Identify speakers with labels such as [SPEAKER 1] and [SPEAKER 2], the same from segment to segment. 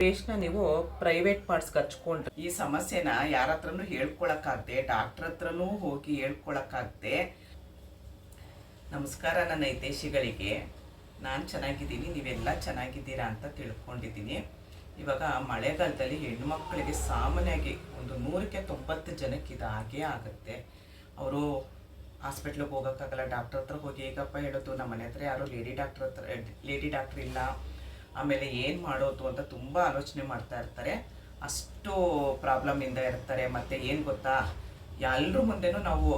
[SPEAKER 1] ಪೇಸ್ಟ್ನ ನೀವು private parts ಹಚ್ಕೊಂಡ್ರೆ ಈ ಸಮಸ್ಯೆನ ಯಾರ ಹತ್ರನೂ ಹೇಳ್ಕೊಳಕ್ಕಾಗದೆ ಡಾಕ್ಟ್ರ್ ಹತ್ರನೂ ಹೋಗಿ ಹೇಳ್ಕೊಳಕ್ಕಾಗದೆ. ನಮಸ್ಕಾರ ನನ್ನ ಹಿತೇಶಿಗಳಿಗೆ ನಾನು ಚೆನ್ನಾಗಿದ್ದೀನಿ, ನೀವೆಲ್ಲ ಚೆನ್ನಾಗಿದ್ದೀರಾ ಅಂತ ತಿಳ್ಕೊಂಡಿದ್ದೀನಿ. ಇವಾಗ ಮಳೆಗಾಲದಲ್ಲಿ ಹೆಣ್ಣುಮಕ್ಕಳಿಗೆ ಸಾಮಾನ್ಯವಾಗಿ ಒಂದು ನೂರಕ್ಕೆ ತೊಂಬತ್ತು ಜನಕ್ಕೆ ಇದು ಆಗುತ್ತೆ. ಅವರು ಹಾಸ್ಪಿಟ್ಲಿಗೆ ಹೋಗೋಕ್ಕಾಗಲ್ಲ ಡಾಕ್ಟ್ರ್ ಹತ್ರ ಹೋಗಿ ಹೇಗಪ್ಪ ಹೇಳೋದು ನಮ್ಮ ಮನೆ ಹತ್ರ ಯಾರು ಲೇಡಿ ಡಾಕ್ಟ್ರ್ ಹತ್ರ, ಲೇಡಿ ಡಾಕ್ಟ್ರ್ ಇಲ್ಲ. ಆಮೇಲೆ ಏನು ಮಾಡೋದು ಅಂತ ತುಂಬ ಆಲೋಚನೆ ಮಾಡ್ತಾ ಇರ್ತಾರೆ. ಅಷ್ಟು ಪ್ರಾಬ್ಲಮಿಂದ ಇರ್ತಾರೆ. ಮತ್ತು ಏನು ಗೊತ್ತಾ? ಎಲ್ಲರ ಮುಂದೆನೂ ನಾವು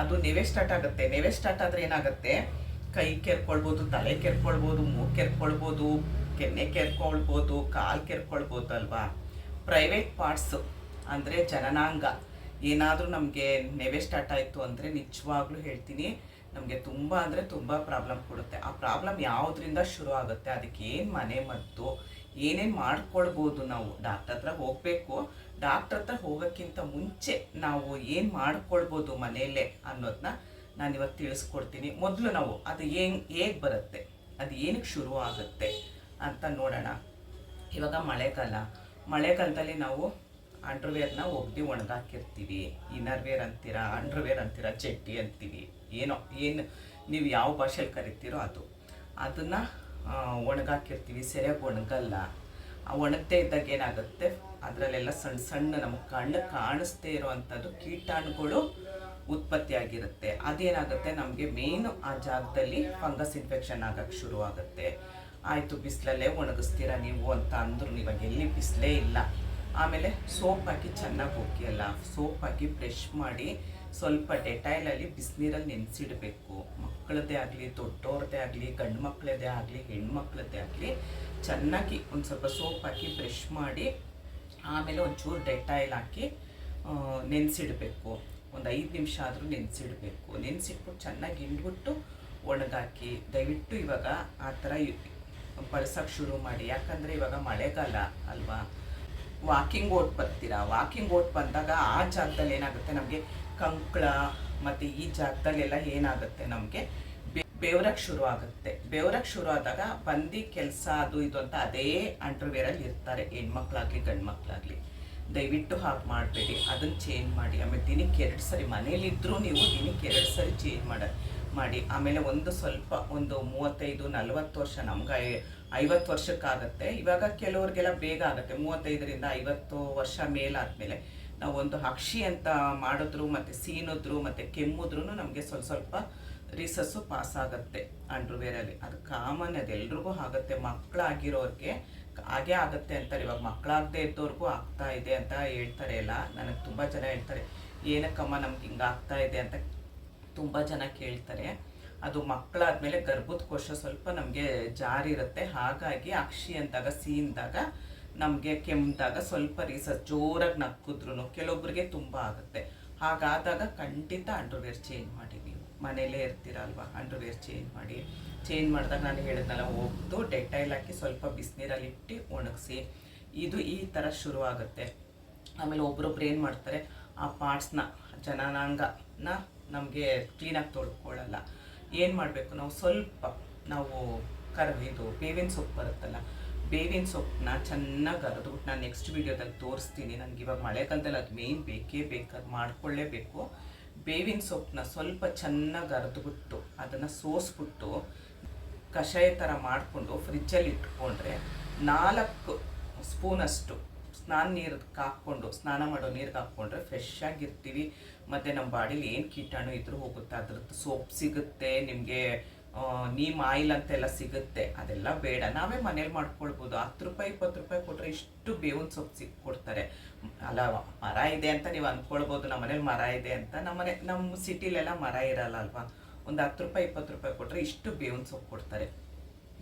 [SPEAKER 1] ಅದು ನೆವೆ ಸ್ಟಾರ್ಟ್ ಆಗುತ್ತೆ. ನೆವೆ ಸ್ಟಾರ್ಟ್ ಆದರೆ ಏನಾಗುತ್ತೆ? ಕೈ ಕೆರ್ಕೊಳ್ಬೋದು, ತಲೆ ಕೆರ್ಕೊಳ್ಬೋದು, ಮೂಗು ಕೆರ್ಕೊಳ್ಬೋದು, ಕೆನ್ನೆ ಕೆರ್ಕೊಳ್ಬೋದು, ಕಾಲು ಕೆರ್ಕೊಳ್ಬೋದು ಅಲ್ವಾ? ಪ್ರೈವೇಟ್ ಪಾರ್ಟ್ಸು ಅಂದರೆ ಜನನಾಂಗ. ಏನಾದರೂ ನಮಗೆ ನೆವೆ ಸ್ಟಾರ್ಟ್ ಆಯಿತು ಅಂದರೆ ನಿಜವಾಗ್ಲೂ ಹೇಳ್ತೀನಿ. ನಮಗೆ ತುಂಬ ಅಂದರೆ ತುಂಬ ಪ್ರಾಬ್ಲಮ್ ಕೊಡುತ್ತೆ. ಆ ಪ್ರಾಬ್ಲಮ್ ಯಾವುದರಿಂದ ಶುರು ಆಗುತ್ತೆ ಅದಕ್ಕೆ ಏನು ಮನೆ ಮದ್ದು? ಏನೇನು ಮಾಡ್ಕೊಳ್ಬೋದು ನಾವು? ಡಾಕ್ಟರ್ ಹತ್ರ ಹೋಗಬೇಕು. ಡಾಕ್ಟರ್ ಹತ್ರ ಹೋಗೋಕ್ಕಿಂತ ಮುಂಚೆ ನಾವು ಏನು ಮಾಡ್ಕೊಳ್ಬೋದು ಮನೆಯಲ್ಲೇ ಅನ್ನೋದನ್ನ ನಾನು ಇವತ್ತು ತಿಳಿಸ್ಕೊಡ್ತೀನಿ. ಮೊದಲು ನಾವು ಅದು ಏನು, ಹೇಗೆ ಬರುತ್ತೆ? ಅದು ಏನಕ್ಕೆ ಶುರು ಆಗುತ್ತೆ ಅಂತ ನೋಡೋಣ. ಇವಾಗ ಮಳೆಗಾಲ. ಮಳೆಗಾಲದಲ್ಲಿ ನಾವು ಅಂಡರ್ವೇರ್ನ ಒಗ್ದು ಒಣಗಾಕಿರ್ತೀವಿ ಇನ್ನರ್ ವೇರ್ ಅಂತೀರಾ ಅಂಡರ್ವೇರ್ ಅಂತೀರಾ ಚಟ್ಟಿ ಅಂತೀವಿ, ಏನೋ, ಏನು ನೀವು ಯಾವ ಭಾಷೆಯಲ್ಲಿ ಕರಿತೀರೋ ಅದು. ಅದನ್ನು ಒಣಗಾಕಿರ್ತೀವಿ, ಸರಿಯಾಗಿ ಒಣಗಲ್ಲ. ಆ ಒಣಗದೇ ಇದ್ದಾಗ ಏನಾಗುತ್ತೆ? ಅದರಲ್ಲೆಲ್ಲ ಸಣ್ಣ ಸಣ್ಣ ನಮ್ಮ ಕಣ್ಣು ಕಾಣಿಸ್ದೇ ಇರುವಂಥದ್ದು ಕೀಟಾಣುಗಳು ಉತ್ಪತ್ತಿಯಾಗಿರುತ್ತೆ ಅದೇನಾಗುತ್ತೆ? ನಮಗೆ ಮೇನು ಆ ಜಾಗದಲ್ಲಿ ಫಂಗಸ್ ಇನ್ಫೆಕ್ಷನ್ ಆಗಕ್ಕೆ ಶುರು ಆಗುತ್ತೆ ಆಯಿತು, ಬಿಸಿಲಲ್ಲೇ ಒಣಗಿಸ್ತೀರಾ ನೀವು ಅಂತ ಅಂದ್ರು ಇವಾಗ ಎಲ್ಲಿ ಬಿಸಿಲೇ ಇಲ್ಲ. ಆಮೇಲೆ ಸೋಪ್ ಹಾಕಿ ಚೆನ್ನಾಗಿ ಹೋಗಿಯಲ್ಲ ಸೋಪ್ ಹಾಕಿ ಬ್ರಷ್ ಮಾಡಿ ಸ್ವಲ್ಪ ಡೆಟೈಲಲ್ಲಿ ಬಿಸಿನೀರಲ್ಲಿ ನೆನೆಸಿಡಬೇಕು. ಮಕ್ಕಳದ್ದೇ ಆಗಲಿ ದೊಡ್ಡವ್ರದ್ದೇ ಆಗಲಿ, ಗಂಡು ಮಕ್ಕಳದ್ದೇ ಆಗಲಿ ಹೆಣ್ಮಕ್ಳದ್ದೇ ಆಗಲಿ, ಚೆನ್ನಾಗಿ ಒಂದು ಸ್ವಲ್ಪ ಸೋಪ್ ಹಾಕಿ ಬ್ರಷ್ ಮಾಡಿ ಆಮೇಲೆ ಒಂಚೂರು ಡೆಟೈಲ್ ಹಾಕಿ ನೆನೆಸಿಡಬೇಕು. ಒಂದು ಐದು ನಿಮಿಷ ಆದರೂ ನೆನೆಸಿಡಬೇಕು. ನೆನೆಸಿಟ್ಬಿಟ್ಟು ಚೆನ್ನಾಗಿ ಹಿಂಡ್ಬಿಟ್ಟು ಒಣಗಾಕಿ, ದಯವಿಟ್ಟು ಇವಾಗ ಆ ಥರ ಬಳಸೋಕ್ಕೆ ಶುರು ಮಾಡಿ. ಯಾಕಂದರೆ ಇವಾಗ ಮಳೆಗಾಲ ಅಲ್ವಾ? ವಾಕಿಂಗ್ ಓಟ್ ಬರ್ತೀರಾ? ವಾಕಿಂಗ್ ಓಟ್ ಬಂದಾಗ ಆ ಜಾಗದಲ್ಲಿ ಏನಾಗುತ್ತೆ? ನಮಗೆ ಕಂಕಳ ಮತ್ತು ಈ ಜಾಗದಲ್ಲೆಲ್ಲ ಏನಾಗುತ್ತೆ? ನಮಗೆ ಬೆವರಕ್ಕೆ ಶುರು ಆಗುತ್ತೆ ಬೆವರಕ್ಕೆ ಶುರು ಆದಾಗ ಬಂದು ಕೆಲಸ ಅದು ಇದು ಅಂತ ಅದೇ ಅಂಡರ್ವೇರಲ್ಲಿ ಇರ್ತಾರೆ. ಹೆಣ್ಮಕ್ಳಾಗಲಿ ಗಂಡು ಮಕ್ಕಳಾಗಲಿ ದಯವಿಟ್ಟು ಹಾಗೆ ಮಾಡಬೇಡಿ. ಅದನ್ನು ಚೇಂಜ್ ಮಾಡಿ. ಆಮೇಲೆ ದಿನಕ್ಕೆ ಎರಡು ಸರಿ ಮನೇಲಿದ್ದರೂ ನೀವು ದಿನಕ್ಕೆ ಎರಡು ಸರಿ ಚೇಂಜ್ ಮಾಡಿ ಆಮೇಲೆ ಒಂದು ಸ್ವಲ್ಪ, ಒಂದು ಮೂವತ್ತೈದು, ನಲ್ವತ್ತು ವರ್ಷ ನಮ್ಗೆ ಐವತ್ತು ವರ್ಷಕ್ಕಾಗತ್ತೆ. ಇವಾಗ ಕೆಲವ್ರಿಗೆಲ್ಲ ಬೇಗ ಆಗುತ್ತೆ. ಮೂವತ್ತೈದರಿಂದ ಐವತ್ತು ವರ್ಷ ಮೇಲಾದ್ಮೇಲೆ ನಾವು ಒಂದು ಅಕ್ಷಿ ಅಂತ ಮಾಡಿದ್ರು, ಮತ್ತು ಸೀನಿದ್ರು, ಮತ್ತು ಕೆಮ್ಮಿದ್ರೂ ನಮಗೆ ಸ್ವಲ್ಪ ಸ್ವಲ್ಪ ರಿಸಸ್ಸು ಪಾಸ್ ಆಗುತ್ತೆ ಅಂಡರ್ವೇರಲ್ಲಿ. ಅದು ಕಾಮನ್ ಅದು ಎಲ್ರಿಗೂ ಆಗುತ್ತೆ. ಮಕ್ಕಳಾಗಿರೋರಿಗೆ ಹಾಗೆ ಆಗುತ್ತೆ ಅಂತಾರೆ. ಇವಾಗ ಮಕ್ಕಳಾಗದೇ ಇದ್ದವ್ರಿಗೂ ಆಗ್ತಾ ಇದೆ ಅಂತ ಹೇಳ್ತಾರೆ ಎಲ್ಲ. ನನಗೆ ತುಂಬ ಜನ ಹೇಳ್ತಾರೆ, ಏನಕ್ಕಮ್ಮ ನಮ್ಗೆ ಹಿಂಗೆ ಆಗ್ತಾ ಇದೆ? ಅಂತ ತುಂಬ ಜನ ಕೇಳ್ತಾರೆ. ಅದು ಮಕ್ಕಳಾದ್ಮೇಲೆ ಗರ್ಭದ ಕೋಶ ಸ್ವಲ್ಪ ನಮಗೆ ಜಾರಿ ಇರುತ್ತೆ ಹಾಗಾಗಿ ಅಕ್ಷಿ ಅಂದಾಗ ಸೀನ್ದಾಗ, ನಮಗೆ ಕೆಮ್ಮಿದಾಗ ಸ್ವಲ್ಪ ರೀಸಸ್ ಜೋರಾಗಿ ನಕ್ಕಿದ್ರು ಕೆಲವೊಬ್ಬರಿಗೆ ತುಂಬ ಆಗುತ್ತೆ. ಹಾಗಾದಾಗ ಖಂಡಿತ ಅಂಡರ್ವೇರ್ ಚೇಂಜ್ ಮಾಡಿ ನೀವು. ಮನೇಲೇ ಇರ್ತೀರಲ್ವ ಅಂಡರ್ವೇರ್ ಚೇಂಜ್ ಮಾಡಿ. ಚೇಂಜ್ ಮಾಡಿದಾಗ ನಾನು ಹೇಳಿದ್ನಲ್ಲ, ಹೋಗ್ದು ಡೆಟೈಲ್ ಹಾಕಿ ಸ್ವಲ್ಪ ಬಿಸಿನೀರಲ್ಲಿ ಇಟ್ಟು ಒಣಗಿಸಿ. ಇದು ಈ ಥರ ಶುರು ಆಗುತ್ತೆ ಆಮೇಲೆ ಒಬ್ರೊಬ್ರು ಏನು ಮಾಡ್ತಾರೆ, ಆ ಪಾರ್ಟ್ಸ್ನ ಜನನಾಂಗನ ನಮಗೆ ಕ್ಲೀನಾಗಿ ತೊಳ್ಕೊಳ್ಳಲ್ಲ ಏನು ಮಾಡಬೇಕು? ನಾವು ಸ್ವಲ್ಪ ನಾವು ಕರ್ ಬೇವಿನ ಸೊಪ್ಪು ಬರುತ್ತಲ್ಲ, ಬೇವಿನ ಸೊಪ್ಪನ್ನ ಚೆನ್ನಾಗಿ ಅರೆದ್ಬಿಟ್ಟು ನಾನು ನೆಕ್ಸ್ಟ್ ವಿಡಿಯೋದಲ್ಲಿ ತೋರಿಸ್ತೀನಿ. ನನಗೆ ಇವಾಗ ಮಳೆಗಾಲದಲ್ಲಿ ಅದು ಮೇಯ್ನ್ ಬೇಕೇ ಬೇಕು, ಅದು ಮಾಡ್ಕೊಳ್ಳೇಬೇಕು. ಬೇವಿನ ಸೊಪ್ಪನ್ನ ಸ್ವಲ್ಪ ಚೆನ್ನಾಗಿ ಅರೆದ್ಬಿಟ್ಟು ಅದನ್ನು ಸೋಸ್ಬಿಟ್ಟು ಕಷಾಯ ಥರ ಮಾಡಿಕೊಂಡು ಫ್ರಿಜ್ಜಲ್ಲಿ ಇಟ್ಕೊಂಡ್ರೆ ನಾಲ್ಕು ಸ್ಪೂನಷ್ಟು ಸ್ನಾನ ನೀರಿಗೆ ಹಾಕ್ಕೊಂಡು, ಸ್ನಾನ ಮಾಡೋ ನೀರಿಗೆ ಹಾಕ್ಕೊಂಡ್ರೆ ಫ್ರೆಶ್ ಆಗಿರ್ತೀವಿ. ಮತ್ತು ನಮ್ಮ ಬಾಡಿಲಿ ಏನು ಕೀಟಾಣು ಇದ್ರೂ ಹೋಗುತ್ತೆ, ಅದ್ರದ್ದು ಸೋಪ್ ಸಿಗುತ್ತೆ, ನಿಮಗೆ ನೀಮ್ ಆಯಿಲ್ ಅಂತೆಲ್ಲ ಸಿಗುತ್ತೆ. ಅದೆಲ್ಲ ಬೇಡ. ನಾವೇ ಮನೇಲಿ ಮಾಡ್ಕೊಳ್ಬೋದು. ಹತ್ತು ರೂಪಾಯಿ, ಇಪ್ಪತ್ತು ರೂಪಾಯಿ ಕೊಟ್ಟರೆ ಇಷ್ಟು ಬೇವಿನ ಸೊಪ್ಪು ಸಿಕ್ ಕೊಡ್ತಾರೆ. ಅಲ್ಲ, ಮರ ಇದೆ ಅಂತ ನೀವು ಅಂದ್ಕೊಳ್ಬೋದು ನಮ್ಮ ಮನೇಲಿ ಮರ ಇದೆ ಅಂತ. ನಮ್ಮನೆ ನಮ್ಮ ಸಿಟಿಲೆಲ್ಲ ಮರ ಇರಲ್ಲ ಅಲ್ವಾ? ಒಂದು ಹತ್ತು ರೂಪಾಯಿ, ಇಪ್ಪತ್ತು ರೂಪಾಯಿ ಕೊಟ್ಟರೆ ಇಷ್ಟು ಬೇವಿನ ಸೊಪ್ಪು ಕೊಡ್ತಾರೆ.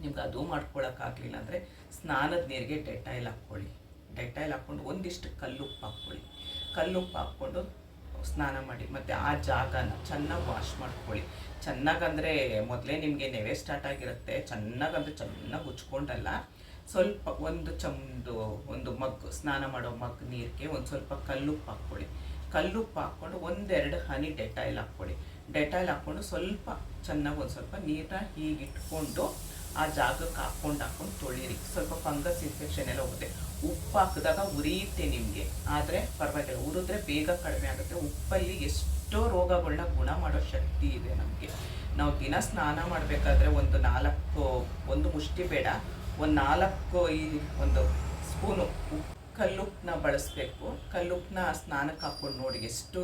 [SPEAKER 1] ನಿಮ್ಗೆ ಅದು ಮಾಡ್ಕೊಳಕ್ಕಾಗಲಿಲ್ಲ ಅಂದರೆ ಸ್ನಾನದ ನೀರಿಗೆ ಡೆಟಾಯಿಲ್ ಹಾಕ್ಕೊಳ್ಳಿ. ಡೆಟಾಯಿಲ್ ಹಾಕ್ಕೊಂಡು ಒಂದಿಷ್ಟು ಕಲ್ಲುಪ್ಪು ಹಾಕ್ಕೊಳ್ಳಿ. ಕಲ್ಲುಪ್ಪು ಹಾಕ್ಕೊಂಡು ಸ್ನಾನ ಮಾಡಿ, ಮತ್ತು ಆ ಜಾಗನ ಚೆನ್ನಾಗಿ ವಾಶ್ ಮಾಡ್ಕೊಳ್ಳಿ. ಚೆನ್ನಾಗಂದರೆ ಮೊದಲೇ ನಿಮಗೆ ನೆವೆ ಸ್ಟಾರ್ಟ್ ಆಗಿರುತ್ತೆ. ಚೆನ್ನಾಗಂದ್ರೆ ಚೆನ್ನಾಗಿ ಉಚ್ಕೊಂಡಲ್ಲ ಸ್ವಲ್ಪ ಒಂದು ಚಮ್ದು, ಒಂದು ಮಗ್, ಸ್ನಾನ ಮಾಡೋ ಮಗ್ ನೀರಿಗೆ ಒಂದು ಸ್ವಲ್ಪ ಕಲ್ಲುಪ್ಪು ಹಾಕ್ಕೊಳ್ಳಿ. ಕಲ್ಲುಪ್ಪು ಹಾಕ್ಕೊಂಡು ಒಂದೆರಡು ಹನಿ ಡೆಟಾಯಿಲ್ ಹಾಕ್ಕೊಳ್ಳಿ. ಡೆಟಾಯಿಲ್ ಹಾಕ್ಕೊಂಡು ಸ್ವಲ್ಪ ಚೆನ್ನಾಗಿ ಒಂದು ಸ್ವಲ್ಪ ನೀರನ್ನ ಹೀಗೆ ಇಟ್ಕೊಂಡು ಆ ಜಾಗಕ್ಕೆ ಹಾಕ್ಕೊಂಡು ಹಾಕ್ಕೊಂಡು ತೊಳೀರಿ. ಸ್ವಲ್ಪ ಫಂಗಸ್ ಇನ್ಫೆಕ್ಷನ್ ಎಲ್ಲ ಹೋಗುತ್ತೆ. ಉಪ್ಪು ಹಾಕಿದಾಗ ಉರಿಯುತ್ತೆ ನಿಮಗೆ. ಆದರೆ ಪರವಾಗಿಲ್ಲ, ಉರಿದ್ರೆ ಬೇಗ ಕಡಿಮೆ ಆಗುತ್ತೆ. ಉಪ್ಪಲ್ಲಿ ಎಷ್ಟೋ ರೋಗಗಳನ್ನ ಗುಣ ಮಾಡೋ ಶಕ್ತಿ ಇದೆ ನಮಗೆ. ನಾವು ದಿನ ಸ್ನಾನ ಮಾಡಬೇಕಾದ್ರೆ ಒಂದು ನಾಲ್ಕು, ಒಂದು ಮುಷ್ಟಿ ಬೇಡ, ಒಂದು ನಾಲ್ಕು ಈ ಒಂದು ಸ್ಪೂನು ಕಲ್ಲುಪ್ಪನ್ನ ಬಳಸಬೇಕು. ಕಲ್ಲುಪ್ಪನ್ನ ಸ್ನಾನಕ್ಕೆ ಹಾಕ್ಕೊಂಡು ನೋಡಿ ಎಷ್ಟು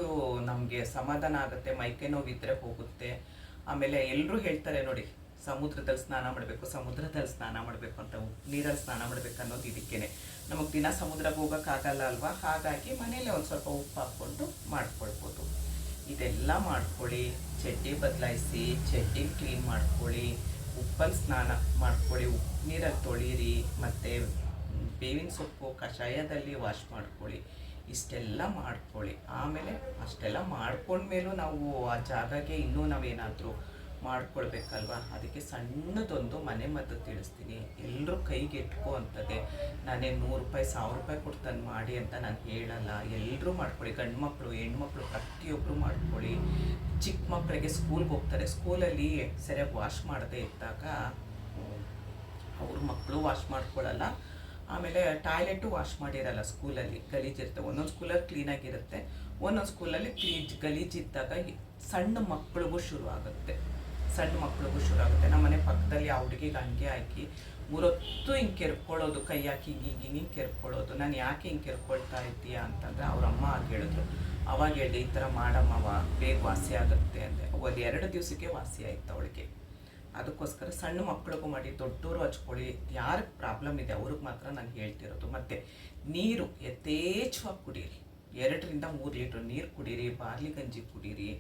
[SPEAKER 1] ನಮಗೆ ಸಮಾಧಾನ ಆಗುತ್ತೆ, ಮೈಕೈ ನೋವಿದ್ರೆ ಹೋಗುತ್ತೆ. ಆಮೇಲೆ ಎಲ್ಲರೂ ಹೇಳ್ತಾರೆ ನೋಡಿ ಸಮುದ್ರದಲ್ಲಿ ಸ್ನಾನ ಮಾಡಬೇಕು ಸಮುದ್ರದಲ್ಲಿ ಸ್ನಾನ ಮಾಡಬೇಕು ಅಂತ ನೀರಲ್ಲಿ ಸ್ನಾನ ಮಾಡಬೇಕು ಅನ್ನೋದು ಇದಕ್ಕೇನೆ. ನಮಗೆ ದಿನ ಸಮುದ್ರಕ್ಕೆ ಹೋಗೋಕ್ಕಾಗಲ್ಲ ಅಲ್ವಾ? ಹಾಗಾಗಿ ಮನೇಲೆ ಒಂದು ಸ್ವಲ್ಪ ಉಪ್ಪು ಹಾಕ್ಕೊಂಡು ಮಾಡ್ಕೊಳ್ಬೋದು. ಇದೆಲ್ಲ ಮಾಡ್ಕೊಳ್ಳಿ. ಚಡ್ಡಿ ಬದಲಾಯಿಸಿ, ಚಡ್ಡಿ ಕ್ಲೀನ್ ಮಾಡ್ಕೊಳ್ಳಿ. ಉಪ್ಪಲ್ಲಿ ಸ್ನಾನ ಮಾಡ್ಕೊಳ್ಳಿ. ಉಪ್ಪು ನೀರಲ್ಲಿ ತೊಳೀರಿ. ಮತ್ತು ಬೇವಿನ ಸೊಪ್ಪು ಕಷಾಯದಲ್ಲಿ ವಾಶ್ ಮಾಡ್ಕೊಳ್ಳಿ. ಇಷ್ಟೆಲ್ಲ ಮಾಡ್ಕೊಳ್ಳಿ. ಆಮೇಲೆ ಅಷ್ಟೆಲ್ಲ ಮಾಡ್ಕೊಂಡ್ಮೇಲೂ ನಾವು ಆ ಜಾಗಕ್ಕೆ ಇನ್ನೂ ನಾವೇನಾದರೂ ಮಾಡ್ಕೊಳ್ಬೇಕಲ್ವಾ? ಅದಕ್ಕೆ ಸಣ್ಣದೊಂದು ಮನೆ ಮದ್ದು ತಿಳಿಸ್ತೀನಿ. ಎಲ್ಲರೂ ಕೈಗೆ ಅಂತದೆ ನಾನೇ ನೂರು ರೂಪಾಯಿ ಸಾವಿರ ರೂಪಾಯಿ ಕೊಟ್ಟು ಮಾಡಿ ಅಂತ ನಾನು ಹೇಳಲ್ಲ. ಎಲ್ಲರೂ ಮಾಡ್ಕೊಳ್ಳಿ. ಗಂಡು ಮಕ್ಕಳು ಹೆಣ್ಮಕ್ಳು ಪ್ರತಿಯೊಬ್ಬರು ಮಾಡ್ಕೊಳ್ಳಿ. ಚಿಕ್ಕ ಮಕ್ಕಳಿಗೆ ಸ್ಕೂಲ್ಗೆ ಹೋಗ್ತಾರೆ. ಸ್ಕೂಲಲ್ಲಿ ಸರಿಯಾಗಿ ವಾಶ್ ಮಾಡದೇ ಇದ್ದಾಗ ಅವ್ರ ಮಕ್ಕಳು ವಾಶ್ ಮಾಡ್ಕೊಳ್ಳಲ್ಲ. ಆಮೇಲೆ ಟಾಯ್ಲೆಟು ವಾಶ್ ಮಾಡಿರಲ್ಲ ಸ್ಕೂಲಲ್ಲಿ. ಗಲೀಜಿರುತ್ತೆ ಒಂದೊಂದು ಸ್ಕೂಲಲ್ಲಿ ಕ್ಲೀನಾಗಿರುತ್ತೆ ಒಂದೊಂದು ಸ್ಕೂಲಲ್ಲಿ ಕ್ಲೀಜ್ ಗಲೀಜಿದ್ದಾಗ ಸಣ್ಣ ಮಕ್ಕಳಿಗೂ ಶುರು ಆಗುತ್ತೆ ಸಣ್ಣ ಮಕ್ಳಿಗೂ ಶುರು ಆಗುತ್ತೆ. ನಮ್ಮ ಮನೆ ಪಕ್ಕದಲ್ಲಿ ಆ ಹುಡುಗಿಗೆ ಹಂಗೆ ಹಾಕಿ ಮೂರೊತ್ತು ಹಿಂಗೆ ಕೆರ್ಕೊಳ್ಳೋದು ಕೈ ಹಾಕಿ ಹಿಂಗೆ ಹಿಂಗೆ ಕೆರ್ಕೊಳ್ಳೋದು ನಾನು ಯಾಕೆ ಹಿಂಗೆ ಕೆರ್ಕೊಳ್ತಾ ಇದ್ದೀಯ? ಅಂತಂದ್ರೆ ಅವ್ರ ಅಮ್ಮ ಆಗ ಹೇಳಿದ್ರು. ಅವಾಗ ಹೇಳಿದೆ ಈ ಥರ ಮಾಡಮ್ಮವ ಬೇಗ ವಾಸಿ ಆಗುತ್ತೆ ಅಂದೆ. ಒಂದು ಎರಡು ದಿವಸಕ್ಕೆ ವಾಸಿ ಆಯ್ತು ಅವಳಿಗೆ. ಅದಕ್ಕೋಸ್ಕರ ಸಣ್ಣ ಮಕ್ಕಳಿಗೂ ಮಾಡಿ ದೊಡ್ಡವರು ಹಚ್ಕೊಳ್ಳಿ. ಯಾರಿಗೆ ಪ್ರಾಬ್ಲಮ್ ಇದೆ ಅವ್ರಿಗೆ ಮಾತ್ರ ನಾನು ಹೇಳ್ತಿರೋದು. ಮತ್ತು ನೀರು ಯಥೇಚ್ಛವಾಗಿ ಕುಡೀರಿ. ಎರಡರಿಂದ ಮೂರು ಲೀಟ್ರ್ ನೀರು ಕುಡೀರಿ, ಬಾರ್ಲಿ ಗಂಜಿ ಕುಡೀರಿ.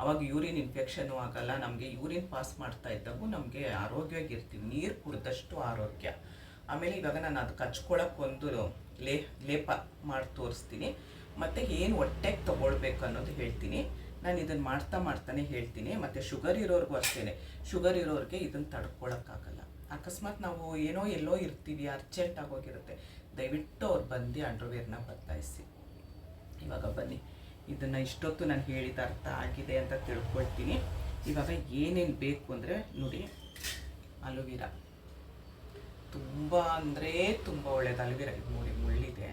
[SPEAKER 1] ಅವಾಗ ಯೂರಿನ್ ಇನ್ಫೆಕ್ಷನು ಆಗಲ್ಲ, ನಮಗೆ ಯೂರಿನ್ ಪಾಸ್ ಮಾಡ್ತಾ ಇದ್ದಾಗೂ ನಮಗೆ ಆರೋಗ್ಯವಾಗಿರ್ತೀವಿ, ನೀರು ಕುಡಿದಷ್ಟು ಆರೋಗ್ಯ. ಆಮೇಲೆ ಇವಾಗ ನಾನು ಅದು ಹಚ್ಕೊಳಕ್ಕೆ ಒಂದು ಲೇ, ಲೇಪ ಮಾಡಿ ತೋರಿಸ್ತೀನಿ. ಮತ್ತು ಏನು ಹೊಟ್ಟೆಗೆ ತೊಗೊಳ್ಬೇಕು ಅನ್ನೋದು ಹೇಳ್ತೀನಿ. ನಾನು ಇದನ್ನು ಮಾಡ್ತಾ ಮಾಡ್ತಾನೆ ಹೇಳ್ತೀನಿ. ಮತ್ತು ಶುಗರ್ ಇರೋರಿಗೂ ಅಷ್ಟೇ ಶುಗರ್ ಇರೋರಿಗೆ ಇದನ್ನು ತಡ್ಕೊಳಕ್ಕಾಗಲ್ಲ. ಅಕಸ್ಮಾತ್ ನಾವು ಏನೋ ಎಲ್ಲೋ ಇರ್ತೀವಿ ಅರ್ಜೆಂಟ್ ಆಗೋಗಿರುತ್ತೆ. ದಯವಿಟ್ಟು ಅವ್ರು ಬಂದು ಅಂಡರ್ವೇರ್ನ ಬದಲಾಯಿಸಿ. ಇವಾಗ ಬನ್ನಿ. ಇದನ್ನು ಇಷ್ಟೊತ್ತು ನಾನು ಹೇಳಿದ ಅರ್ಥ ಆಗಿದೆ ಅಂತ ತಿಳ್ಕೊಳ್ತೀನಿ. ಇವಾಗ ಏನೇನು ಬೇಕು ಅಂದರೆ ನೋಡಿ, ಅಲುವಿರಾ. ತುಂಬ ಅಂದರೆ ತುಂಬ ಒಳ್ಳೇದು ಅಲುವಿರಾ. ಇದು ನೋಡಿ, ಮುಳ್ಳಿದೆ.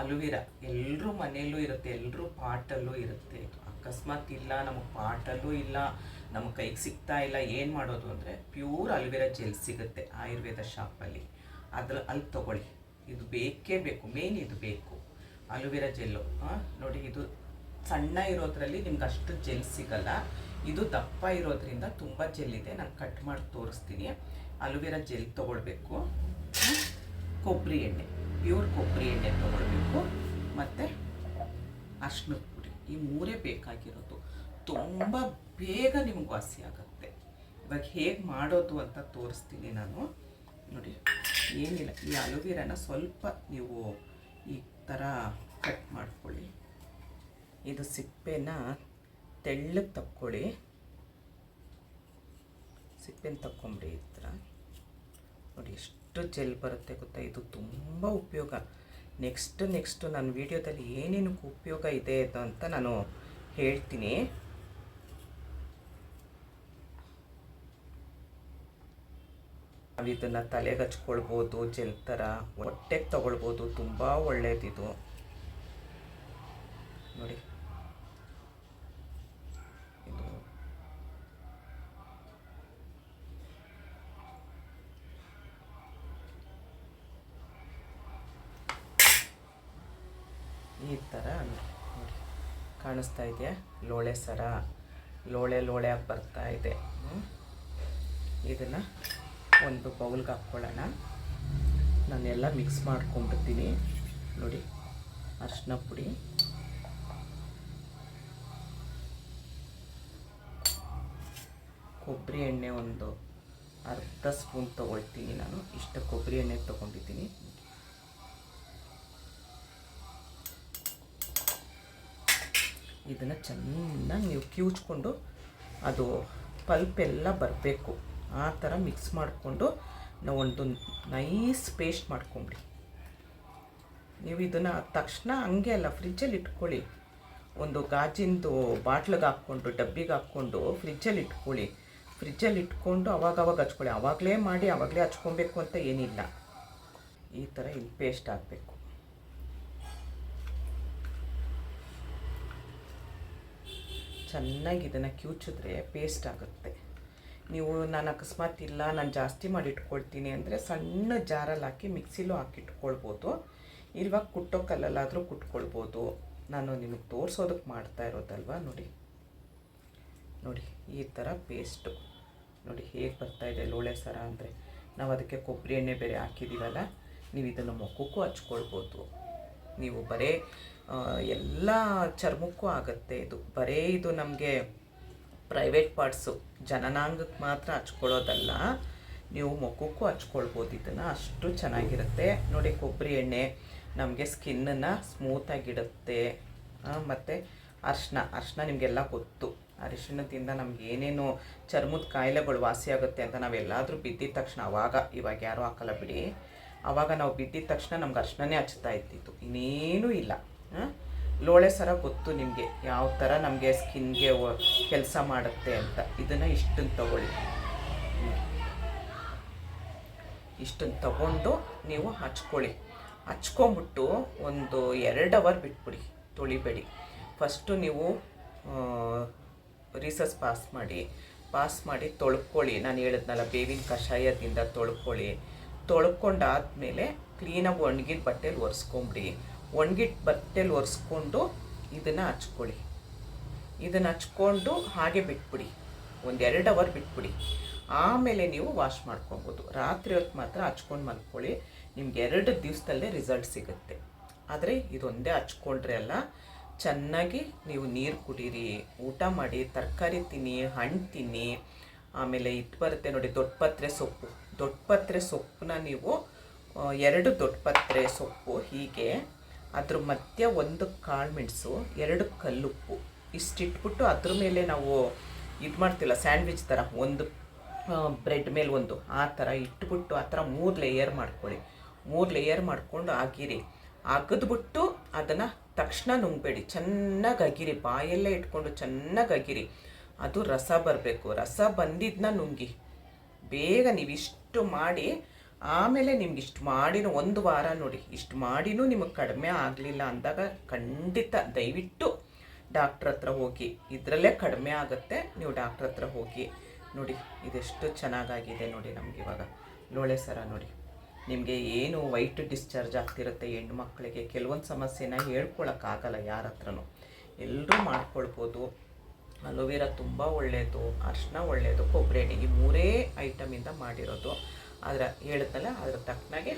[SPEAKER 1] ಅಲುವಿರಾ. ಎಲ್ಲರೂ ಮನೆಯಲ್ಲೂ ಇರುತ್ತೆ ಎಲ್ಲರೂ ಪಾಟಲ್ಲೂ ಇರುತ್ತೆ. ಇದು ಅಕಸ್ಮಾತ್ ಇಲ್ಲ, ನಮಗೆ ಪಾಟಲ್ಲೂ ಇಲ್ಲ ನಮ್ಮ ಕೈಗೆ ಸಿಗ್ತಾ ಇಲ್ಲ. ಏನು ಮಾಡೋದು ಅಂದರೆ ಪ್ಯೂರ್ ಅಲುವೀರ ಜೆಲ್ ಸಿಗುತ್ತೆ ಆಯುರ್ವೇದ ಶಾಪಲ್ಲಿ. ಅದ್ರ, ಅಲ್ಲಿ ತೊಗೊಳ್ಳಿ. ಇದು ಬೇಕೇ ಬೇಕು. ಮೇನ್ ಇದು ಬೇಕು. Aloe vera gel. ನೋಡಿ, ಇದು ಸಣ್ಣ ಇರೋದ್ರಲ್ಲಿ ನಿಮ್ಗೆ ಅಷ್ಟು ಜೆಲ್ ಸಿಗಲ್ಲ. ಇದು ದಪ್ಪ ಇರೋದ್ರಿಂದ ತುಂಬ ಜೆಲ್ ನಾನು ಕಟ್ ಮಾಡಿ ತೋರಿಸ್ತೀನಿ. ಅಲುವೆರಾ ಜೆಲ್ ತೊಗೊಳ್ಬೇಕು. ಕೊಬ್ಬರಿ ಎಣ್ಣೆ. ಪ್ಯೂರ್ ಕೊಬ್ಬರಿ ಎಣ್ಣೆ ತೊಗೊಳ್ಬೇಕು. ಮತ್ತು ಅರ್ಶಿನದ ಪುಡಿ. ಈ ಮೂರೇ ಬೇಕಾಗಿರೋದು. ತುಂಬ ಬೇಗ ನಿಮ್ಗೆ ವಾಸಿ ಆಗುತ್ತೆ. ಇವಾಗ ಹೇಗೆ ಮಾಡೋದು ಅಂತ ತೋರಿಸ್ತೀನಿ ನಾನು. ನೋಡಿ, ಏನಿಲ್ಲ. ಈ ಅಲುವಿರಾನ ಸ್ವಲ್ಪ ನೀವು ಈ ಥರ ಕಟ್ ಮಾಡ್ಕೊಳ್ಳಿ. ಇದು ಸಿಪ್ಪೆನ ತೆಳ್ಳಗೆ ತಕ್ಕೊಳ್ಳಿ. ಸಿಪ್ಪೆನ ತಕ್ಕೊಂಬಿಡಿ ಈ ಥರ. ನೋಡಿ ಎಷ್ಟು ಜೆಲ್ ಬರುತ್ತೆ ಗೊತ್ತಾ? ಇದು ತುಂಬ ಉಪಯೋಗ. ನೆಕ್ಸ್ಟ್, ನೆಕ್ಸ್ಟು ನನ್ನ ವಿಡಿಯೋದಲ್ಲಿ ಏನೇನು ಉಪಯೋಗ ಇದೆ ಅಂತ ನಾನು ಹೇಳ್ತೀನಿ. ನಾವು ಇದನ್ನು ತಲೆಗೆ ಹಚ್ಕೊಳ್ಬೋದು, ಜೆಲ್ ಥರ ಹೊಟ್ಟೆಗೆ ತಗೊಳ್ಬೋದು, ತುಂಬ ಒಳ್ಳೇದಿದು ನೋಡಿ ಇದು ಈ ಥರ ನೋಡಿ ಕಾಣಿಸ್ತಾ ಇದೆಯಾ ಲೋಳೆ ಸರ, ಲೋಳೆ ಲೋಳೆ ಆಗಿ ಬರ್ತಾ ಇದೆ. ಇದನ್ನು ಒಂದು ಬೌಲ್ಗೆ ಹಾಕ್ಕೊಳ್ಳೋಣ. ನಾನೆಲ್ಲ ಮಿಕ್ಸ್ ಮಾಡ್ಕೊಂಡ್ಬಿಡ್ತೀನಿ. ನೋಡಿ, ಅರಿಶಿನ ಪುಡಿ. ಕೊಬ್ಬರಿ ಎಣ್ಣೆ ಒಂದು ಅರ್ಧ ಸ್ಪೂನ್ ತೊಗೊಳ್ತೀನಿ ನಾನು. ಇಷ್ಟು ಕೊಬ್ಬರಿ ಎಣ್ಣೆ ತೊಗೊಂಡಿದ್ದೀನಿ. ಇದನ್ನು ಚೆನ್ನಾಗಿ ನೀವು ಕಿವುಚ್ಕೊಂಡು ಅದು ಪಲ್ಪ್ ಎಲ್ಲ ಬರಬೇಕು. ಆ ಥರ ಮಿಕ್ಸ್ ಮಾಡಿಕೊಂಡು ನಾವು ಒಂದು ನೈಸ್ ಪೇಸ್ಟ್ ಮಾಡ್ಕೊಂಬಿಡಿ. ನೀವು ಇದನ್ನು ತಕ್ಷಣ ಹಂಗೆ ಅಲ್ಲ ಫ್ರಿಜ್ಜಲ್ಲಿ ಇಟ್ಕೊಳ್ಳಿ. ಒಂದು ಗಾಜಿಂದು ಬಾಟ್ಲಿಗೆ ಹಾಕ್ಕೊಂಡು, ಡಬ್ಬಿಗೆ ಹಾಕ್ಕೊಂಡು ಫ್ರಿಜ್ಜಲ್ಲಿ ಇಟ್ಕೊಳ್ಳಿ. ಫ್ರಿಜ್ಜಲ್ಲಿ ಇಟ್ಕೊಂಡು ಅವಾಗ ಅವಾಗ ಹಚ್ಕೊಳ್ಳಿ. ಆವಾಗಲೇ ಮಾಡಿ ಆವಾಗಲೇ ಹಚ್ಕೊಬೇಕು ಅಂತ ಏನಿಲ್ಲ. ಈ ಥರ ಇಲ್ಲಿ ಪೇಸ್ಟ್ ಹಾಕಬೇಕು ಚೆನ್ನಾಗಿ ಇದನ್ನು ಕಿವುಚಿದ್ರೆ ಪೇಸ್ಟ್ ಆಗುತ್ತೆ. ನೀವು ನಾನು ಅಕಸ್ಮಾತ್ ಇಲ್ಲ, ನಾನು ಜಾಸ್ತಿ ಮಾಡಿ ಇಟ್ಕೊಳ್ತೀನಿ ಅಂದರೆ ಸಣ್ಣ ಜಾರಲ್ಲಿ ಹಾಕಿ ಮಿಕ್ಸಿಲೂ ಹಾಕಿ ಇಟ್ಕೊಳ್ಬೋದು ಇಲ್ವಾ ಕುಟ್ಟೋ ಕಲ್ಲಲ್ಲಾದರೂ ಕುಟ್ಕೊಳ್ಬೋದು. ನಾನು ನಿಮಗೆ ತೋರಿಸೋದಕ್ಕೆ ಮಾಡ್ತಾ ಇರೋದಲ್ವಾ? ನೋಡಿ. ನೋಡಿ, ಈ ಥರ ಪೇಸ್ಟು ನೋಡಿ, ಹೇಗೆ ಬರ್ತಾ ಇದೆ ಲೋಳೆ ಸರ ಅಂದರೆ. ನಾವು ಅದಕ್ಕೆ ಕೊಬ್ಬರಿ ಎಣ್ಣೆ ಬೇರೆ ಹಾಕಿದ್ದೀವಲ್ಲ ನೀವು ಇದನ್ನು ಮುಖಕ್ಕೂ ಹಚ್ಕೊಳ್ಬೋದು. ನೀವು ಬರೇ ಎಲ್ಲ ಚರ್ಮಕ್ಕೂ ಆಗುತ್ತೆ ಇದು. ಬರೇ ಇದು ನಮಗೆ ಪ್ರೈವೇಟ್ ಪಾರ್ಟ್ಸು ಜನನಾಂಗಕ್ಕೆ ಮಾತ್ರ ಹಚ್ಕೊಳ್ಳೋದಲ್ಲ, ನೀವು ಮುಖಕ್ಕೂ ಹಚ್ಕೊಳ್ಬೋದು ಇದನ್ನು. ಅಷ್ಟು ಚೆನ್ನಾಗಿರುತ್ತೆ. ನೋಡಿ, ಕೊಬ್ಬರಿ ಎಣ್ಣೆ, ನಮಗೆ ಸ್ಕಿನ್ನನ್ನು ಸ್ಮೂತಾಗಿಡುತ್ತೆ ಮತ್ತು ಅರ್ಶಿನ ಅರ್ಶಿನ ನಿಮಗೆಲ್ಲ ಗೊತ್ತು. ಅರಿಶಿಣದಿಂದ ನಮ್ಗೆ ಏನೇನು ಚರ್ಮದ ಕಾಯಿಲೆಗಳು ವಾಸಿ ಆಗುತ್ತೆ ಅಂತ ನಾವೆಲ್ಲಾದರೂ ಬಿದ್ದಿದ ತಕ್ಷಣ, ಅವಾಗ, ಇವಾಗ ಯಾರೂ ಹಾಕಲ್ಲ ಬಿಡಿ. ಆವಾಗ ನಾವು ಬಿದ್ದಿದ ತಕ್ಷಣ ನಮ್ಗೆ ಅರ್ಶಿನೇ ಹಚ್ತಾ ಇದ್ದಿತ್ತು ಇನ್ನೇನೂ ಇಲ್ಲ? ಲೋಳೆ ಸರ ಗೊತ್ತು ನಿಮಗೆ, ಯಾವ ಥರ ನಮಗೆ ಸ್ಕಿನ್ಗೆ ಕೆಲಸ ಮಾಡುತ್ತೆ ಅಂತ. ಇದನ್ನು ಇಷ್ಟನ್ನು ತಗೊಳ್ಳಿ. ಇಷ್ಟನ್ನು ತಗೊಂಡು ನೀವು ಹಚ್ಕೊಳ್ಳಿ. ಹಚ್ಕೊಂಬಿಟ್ಟು ಒಂದು ಎರಡು ಅವರ್ ಬಿಟ್ಬಿಡಿ, ತೊಳಿಬೇಡಿ. ಫಸ್ಟು ನೀವು ರೀಸಸ್ ಪಾಸ್ ಮಾಡಿ ಪಾಸ್ ಮಾಡಿ ತೊಳ್ಕೊಳ್ಳಿ. ನಾನು ಹೇಳಿದ್ನಲ್ಲ, ಬೇವಿನ ಕಷಾಯದಿಂದ ತೊಳ್ಕೊಳ್ಳಿ. ತೊಳ್ಕೊಂಡಾದ್ಮೇಲೆ ಕ್ಲೀನಾಗಿ ಒಣಗಿದ ಬಟ್ಟೆಲಿ ಒರೆಸ್ಕೊಂಬಿಡಿ ಒಣಗಿದ ಬಟ್ಟೆಲಿ ಒರೆಸ್ಕೊಂಡು ಇದನ್ನು ಹಚ್ಕೊಳ್ಳಿ. ಇದನ್ನು ಹಚ್ಕೊಂಡು ಹಾಗೆ ಬಿಟ್ಬಿಡಿ. ಒಂದು ಎರಡು ಅವರ್ ಬಿಟ್ಬಿಡಿ. ಆಮೇಲೆ ನೀವು ವಾಶ್ ಮಾಡ್ಕೊಬೋದು. ರಾತ್ರಿ ಹೊತ್ತು ಮಾತ್ರ ಹಚ್ಕೊಂಡು ಮಲ್ಕೊಳ್ಳಿ. ನಿಮ್ಗೆ ಎರಡು ದಿವಸದಲ್ಲೇ ರಿಸಲ್ಟ್ ಸಿಗುತ್ತೆ. ಆದರೆ ಇದೊಂದೇ ಹಚ್ಕೊಂಡ್ರೆ ಅಲ್ಲ, ಚೆನ್ನಾಗಿ ನೀವು ನೀರು ಕುಡೀರಿ, ಊಟ ಮಾಡಿ, ತರಕಾರಿ ತಿನ್ನಿ, ಹಣ್ಣು ತಿನ್ನಿ, ಆಮೇಲೆ ಇದು ಬರುತ್ತೆ ನೋಡಿ ದೊಡ್ಡಪತ್ರೆ ಸೊಪ್ಪು. ದೊಡ್ಡಪತ್ರೆ ಸೊಪ್ಪನ್ನ ನೀವು ಎರಡು ದೊಡ್ಡಪತ್ರೆ ಸೊಪ್ಪು ಹೀಗೆ ಅದ್ರ ಮಧ್ಯ ಒಂದು ಕಾಳು ಮೆಣಸು, ಎರಡು ಕಲ್ಲುಪ್ಪು. ಇಷ್ಟಿಟ್ಬಿಟ್ಟು ಅದ್ರ ಮೇಲೆ ನಾವು ಇದು ಮಾಡ್ತಿಲ್ಲ, ಸ್ಯಾಂಡ್ವಿಚ್ ಥರ ಒಂದು ಬ್ರೆಡ್ ಮೇಲೆ ಒಂದು. ಆ ಥರ ಇಟ್ಬಿಟ್ಟು ಆ ಥರ ಮೂರು ಲೇಯರ್ ಮಾಡ್ಕೊಳ್ಳಿ. ಮೂರು ಲೇಯರ್ ಮಾಡಿಕೊಂಡು ಆಗಿರಿ ಅಗದ್ಬಿಟ್ಟು ಅದನ್ನು ತಕ್ಷಣ ನುಂಗಬೇಡಿ. ಚೆನ್ನಾಗಿ ಅಗಿರಿ. ಬಾಯಲ್ಲೇ ಇಟ್ಕೊಂಡು ಚೆನ್ನಾಗಿ ಅಗಿರಿ. ಅದು ರಸ ಬರಬೇಕು. ರಸ ಬಂದಿದ್ದನ್ನ ನುಂಗಿ. ಬೇಗ ನೀವು ಇಷ್ಟು ಮಾಡಿ ಆಮೇಲೆ ನಿಮ್ಗೆ ಇಷ್ಟು ಮಾಡಿನೂ ಒಂದು ವಾರ ನೋಡಿ, ಇಷ್ಟು ಮಾಡಿನೂ ನಿಮಗೆ ಕಡಿಮೆ ಆಗಲಿಲ್ಲ ಅಂದಾಗ ಖಂಡಿತ ದಯವಿಟ್ಟು ಡಾಕ್ಟ್ರ್ ಹತ್ರ ಹೋಗಿ, ಇದರಲ್ಲೇ ಕಡಿಮೆ ಆಗುತ್ತೆ, ನೀವು ಡಾಕ್ಟ್ರ್ ಹತ್ರ ಹೋಗಿ ನೋಡಿ, ಇದೆಷ್ಟು ಚೆನ್ನಾಗಾಗಿದೆ ನೋಡಿ ನಮ್ಗೆ ಇವಾಗ, ಲೋಳೆ ಸರ ನೋಡಿ. ನಿಮಗೆ ಏನು ವೈಟ್ ಡಿಸ್ಚಾರ್ಜ್ ಆಗ್ತಿರುತ್ತೆ ಹೆಣ್ಣು ಮಕ್ಕಳಿಗೆ, ಕೆಲವೊಂದು ಸಮಸ್ಯೆನ ಹೇಳ್ಕೊಳಕ್ಕಾಗಲ್ಲ ಯಾರ ಹತ್ರನೂ. ಎಲ್ಲರೂ ಮಾಡ್ಕೊಳ್ಬೋದು. ಅಲೋವೆರಾ ತುಂಬ ಒಳ್ಳೆಯದು ಅರ್ಶಿನ ಒಳ್ಳೆಯದು ಕೊಬ್ಬರಿ ಎಣ್ಣೆ ಈ ಮೂರೇ ಐಟಮಿಂದ ಮಾಡಿರೋದು. ಅದರ ಹೇಳುತ್ತಲ್ಲ, ಅದ್ರ ತಕ್ಕನಾಗೆ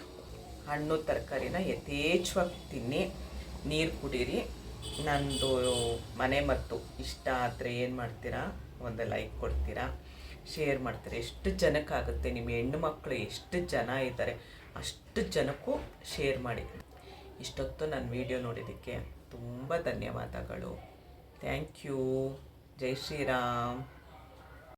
[SPEAKER 1] ಹಣ್ಣು, ತರಕಾರಿನ ಯಥೇಚ್ಛವಾಗಿ ತಿನ್ನಿ, ನೀರು ಕುಡೀರಿ. ನಂದು ಮನೆ ಮತ್ತು ಇಷ್ಟ ಆದರೆ ಏನು ಮಾಡ್ತೀರಾ? ಒಂದು ಲೈಕ್ ಕೊಡ್ತೀರಾ? ಶೇರ್ ಮಾಡ್ತೀರಾ? ಎಷ್ಟು ಜನಕ್ಕಾಗುತ್ತೆ? ನಿಮ್ಮ ಹೆಣ್ಣು ಮಕ್ಕಳು ಎಷ್ಟು ಜನ ಇದ್ದಾರೆ? ಅಷ್ಟು ಜನಕ್ಕೂ ಶೇರ್ ಮಾಡಿ. ಇಷ್ಟೊತ್ತು ನನ್ನ ವಿಡಿಯೋ ನೋಡಿದ್ದಕ್ಕೆ ತುಂಬ ಧನ್ಯವಾದಗಳು. ಥ್ಯಾಂಕ್ ಯು ಜೈ ಶ್ರೀರಾಮ್.